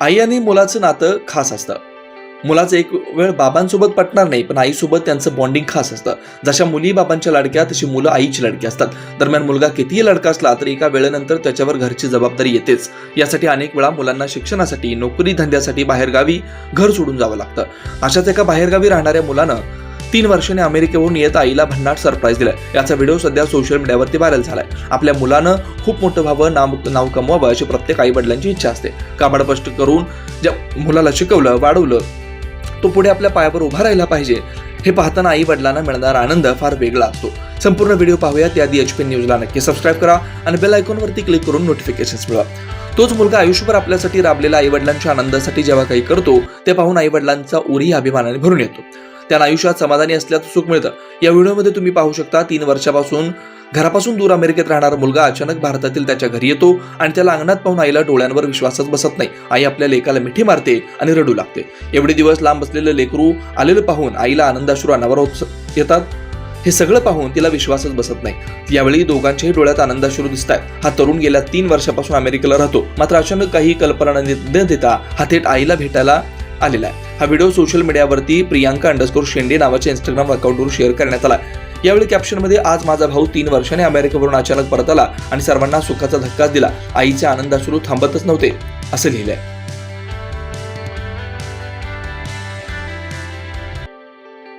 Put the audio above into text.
आई आणि मुलाचं नातं खास असतं. मुलाचं एक वेळ बाबांसोबत पटणार नाही पण आईसोबत त्यांचं बॉन्डिंग खास असतं. जशा मुली बाबांच्या लाडक्या तशी मुलं आईची लाडकी असतात. दरम्यान मुलगा कितीही लडका असला तरी एका वेळेनंतर त्याच्यावर घरची जबाबदारी येतेच. यासाठी अनेक वेळा मुलांना शिक्षणासाठी नोकरी धंद्यासाठी बाहेरगावी घर सोडून जावं लागतं. अशाच एका बाहेरगावी राहणाऱ्या मुलानं तीन वर्षांनी अमेरिकेवरून येत आईला भन्नाट सरप्राईज दिलाय. याचा व्हिडिओ सध्या सोशल मीडियावरती व्हायरल झालाय. आपल्या मुलानं खूप मोठं व्हावं नाव नाव कमवावं अशी प्रत्येक आई वडिलांची इच्छा असते. काबाड करून ज्या मुलाला शिकवलं वाढवलं तो पुढे आपल्या पायावर उभा राहिला पाहिजे. हे पाहताना आई वडिलांना मिळणारा आनंद फार वेगळा असतो. संपूर्ण व्हिडिओ पाहूया त्याआधी एच पी न्यूजला नक्की सबस्क्राईब करा आणि बेल आयकॉनवरती क्लिक करून नोटिफिकेशन्स मिळवा. तोच मुलगा आयुष्यभर आपल्यासाठी राबलेल्या आई वडिलांच्या आनंदासाठी जेव्हा काही करतो ते पाहून आई वडिलांचा उरी अभिमानाने भरून येतो. त्यांना आयुष्यात समाधानी असल्याचं सुख मिळतं. या व्हिडिओमध्ये तुम्ही पाहू शकता तीन वर्षापासून घरापासून दूर अमेरिकेत राहणारा मुलगा अचानक भारतातील त्याच्या घरी येतो आणि त्याला अंगणात पाहून आईला डोळ्यांवर विश्वासच बसत नाही. आई आपल्या लेकाला मिठी मारते आणि रडू लागते. एवढे दिवस लांब असलेलं लेकरू आलेलं पाहून आईला आनंदाश्रू अनावर येतात. हे सगळं पाहून तिला विश्वासच बसत नाही. यावेळी दोघांच्याही डोळ्यात आनंदाश्रू दिसत आहेत हा तरुण गेल्या तीन वर्षापासून अमेरिकेला राहतो. मात्र अचानक काही कल्पना न देता हा थेट आईला भेटायला आलेला आहे. हा व्हिडिओ सोशल मीडियावरती प्रियांका अंडरस्कोर शेंडे नावाच्या इंस्टाग्राम अकाउंटवर शेअर करण्यात आला. यावेळी कॅप्शनमध्ये आज माझा भाऊ तीन वर्षाने अमेरिकेवरून अचानक परत आला आणि सर्वांना सुखाचा धक्काच दिला. आईचे आनंदाश्रू थांबतच नव्हते. असं लिहिलंय.